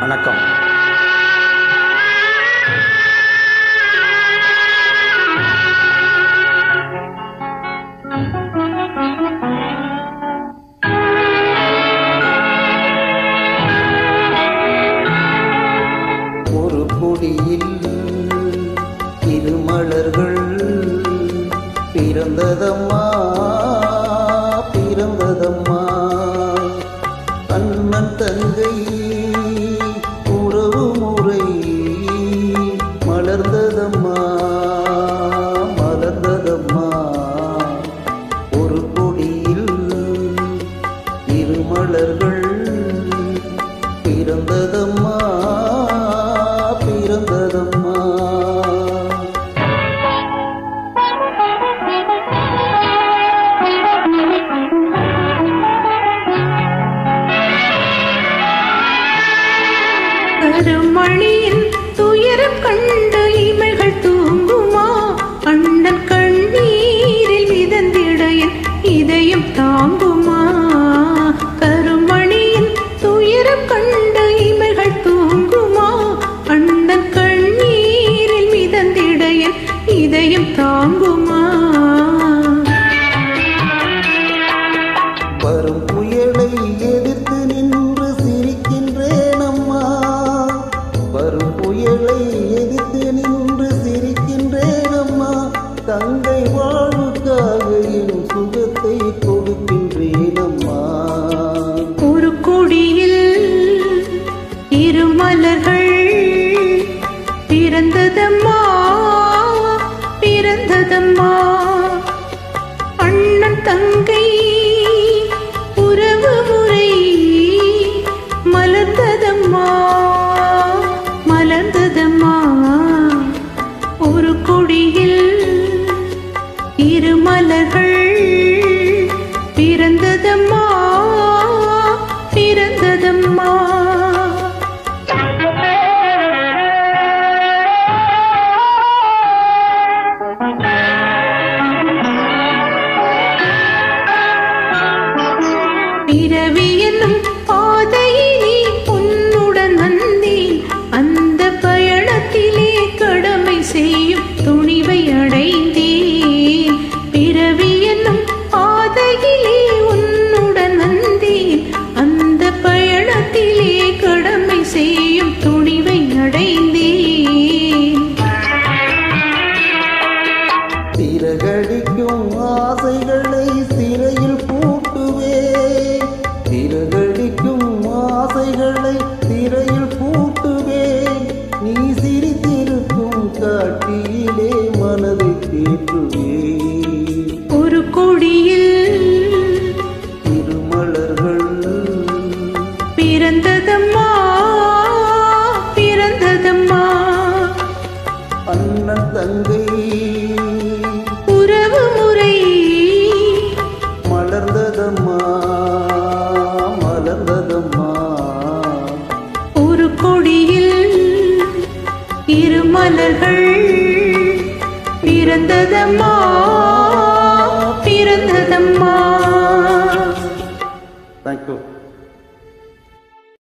வணக்கம். ஒரு பொடியில் இரு மலர்கள் பிறந்ததம்மா? திருமலர்கள் பிறந்ததம்மா பிறந்ததம்மா. கருமணியின் துயரம் கண்ட இமைகள் தூங்குமா? அண்ணன் கண்ணீரில் மிதந்திடையின் இதயம் திருமலர்கள் பிறந்ததம்மா பிறந்ததம்மா. அண்ணன் தங்கை உறவு முறை மலர்ந்ததம்மா மலர்ந்ததம்மா. ஒரு கொடியில் திருமலர்கள் என்னும் சிரித்திருக்கும் காட்டியிலே மனதை தேற்றுவே ஒரு கொடியில் மலர்கள் பிறந்ததம்மா பிறந்ததம்மா தேங்க்யூ